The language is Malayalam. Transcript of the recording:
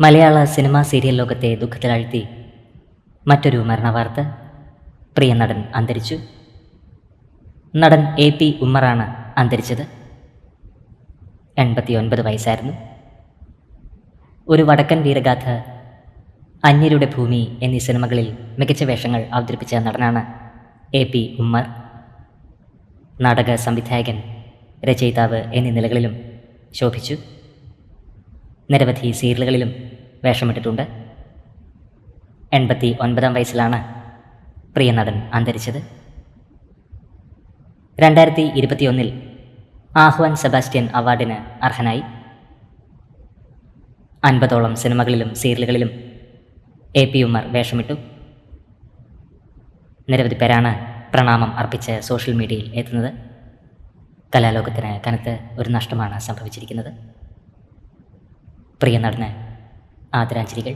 മലയാള സിനിമാ സീരിയൽ ലോകത്തെ ദുഃഖത്തിലാഴ്ത്തി മറ്റൊരു മരണവാർത്ത. പ്രിയ നടൻ അന്തരിച്ചു. നടൻ എ പി ഉമ്മറാണ് അന്തരിച്ചത്. എൺപത്തി ഒൻപത് വയസ്സായിരുന്നു. ഒരു വടക്കൻ വീരഗാഥ അന്യരുടെ ഭൂമി എന്നീ സിനിമകളിൽ മികച്ച വേഷങ്ങൾ അവതരിപ്പിച്ച നടനാണ് എ പി ഉമ്മർ. നാടക സംവിധായകൻ രചയിതാവ് എന്നീ നിലകളിലും ശോഭിച്ചു. നിരവധി സീരിയലുകളിലും വേഷമിട്ടിട്ടുണ്ട്. എൺപത്തി ഒൻപതാം വയസ്സിലാണ് പ്രിയ നടൻ അന്തരിച്ചത്. രണ്ടായിരത്തി ഇരുപത്തിയൊന്നിൽ ആഹ്വാൻ സെബാസ്റ്റ്യൻ അവാർഡിന് അർഹനായി. അൻപതോളം സിനിമകളിലും സീരിയലുകളിലും എ പി ഉമ്മർ വേഷമിട്ടു. നിരവധി പേരാണ് പ്രണാമം അർപ്പിച്ച് സോഷ്യൽ മീഡിയയിൽ എത്തുന്നത്. കലാലോകത്തിന് കനത്ത് ഒരു നഷ്ടമാണ് സംഭവിച്ചിരിക്കുന്നത്. പ്രിയ നടന് ആദരാഞ്ജലികൾ.